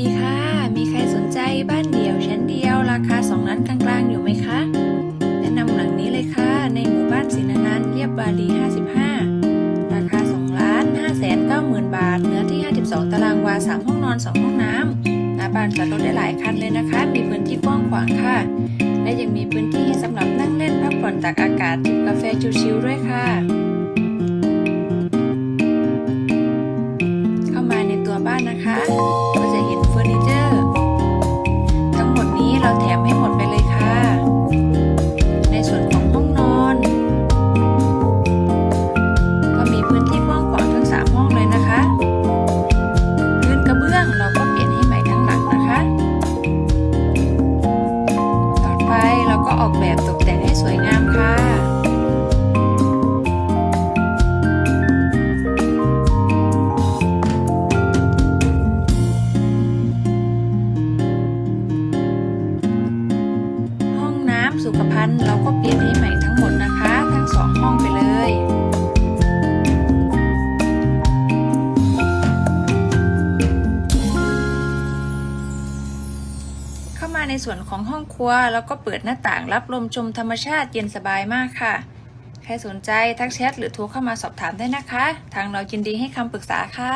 ดีค่ะ มีใครสนใจบ้านเดี่ยวชั้นเดียวราคาสองล้านกลางๆ อยู่ไหมคะ แนะนำหลังนี้เลยค่ะ ในหมู่บ้านสินานันท์เรียบบาลี 55 ราคา 2 ล้าน5แสน9หมื่นบาท เนื้อที่ 52 ตารางวา 3 ห้องนอน 2 ห้องน้ำหน้าบ้านจอดรถได้หลายคันเลยนะคะ มีพื้นที่กว้างขวางค่ะ และยังมีพื้นที่สำหรับนั่งเล่นพักผ่อนตากอากาศจิบกาแฟชิลๆด้วยค่ะเข้ามาในตัวบ้านนะคะ ออกแบบตกแต่งให้สวยงามค่ะ ห้องน้ำสุขภัณฑ์เราก็เปลี่ยนให้ใหม่ทั้งหมดนะคะ ทั้งสองห้องไปเลย เข้ามาในส่วนของห้องครัว แล้วก็เปิดหน้าต่างรับลมชมธรรมชาติเย็นสบายมากค่ะ ใครสนใจทักแชทหรือโทรเข้ามาสอบถามได้นะคะ ทางเรายินดีให้คำปรึกษาค่ะ